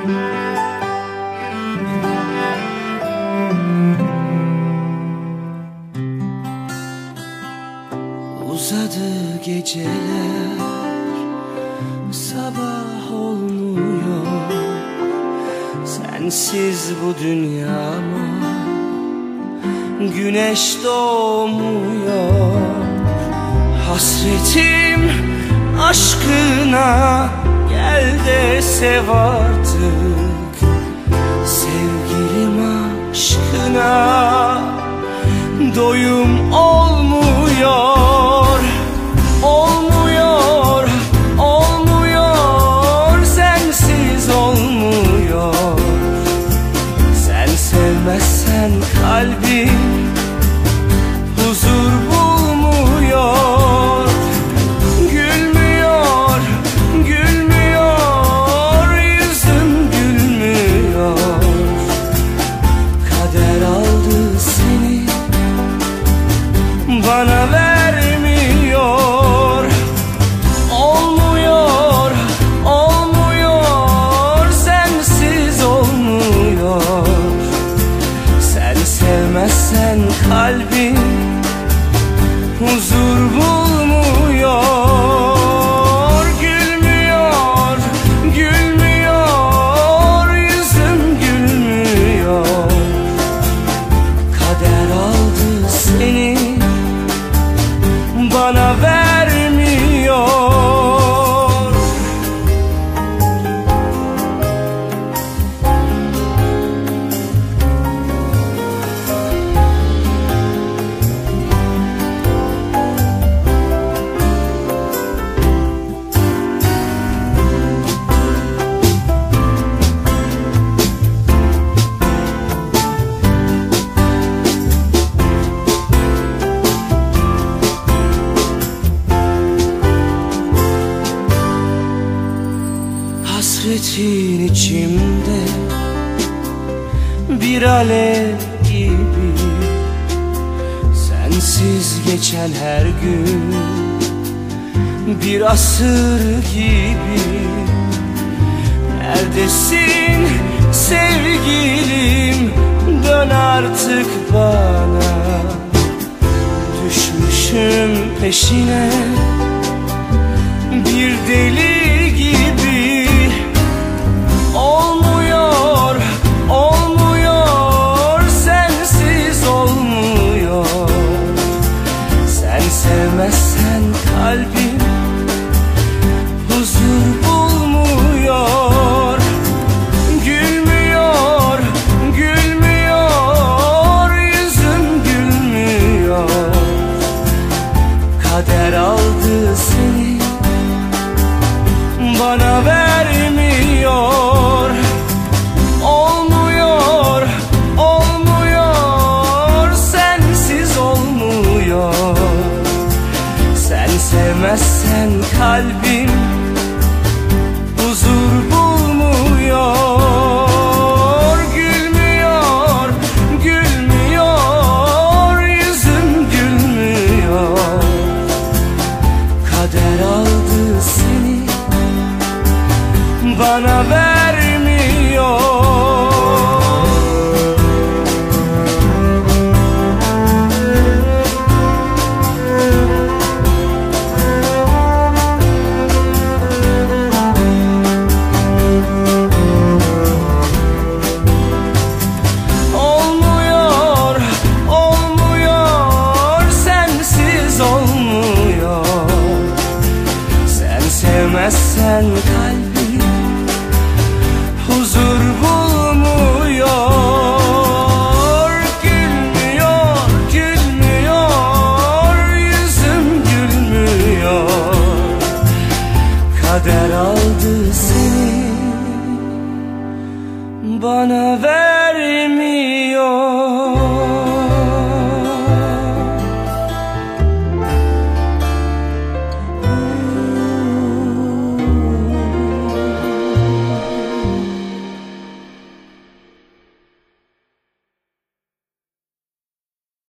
Uzadı geceler Sabah olmuyor. Sensiz bu dünyama Güneş doğmuyor. Hasretim aşkına Gel de sevar. Doyum olmuyor Hasretin içimde Bir alev gibi Sensiz geçen her gün Bir asır gibi. Neredesin sevgilim? Dön artık bana. Düşmüşüm peşine. Bir deli Kader aldı seni. Bana vermiyor gelen kalbim huzur bulmuyor Gülmüyor, gülmüyor, yüzüm gülmüyor. Kader aldı seni bana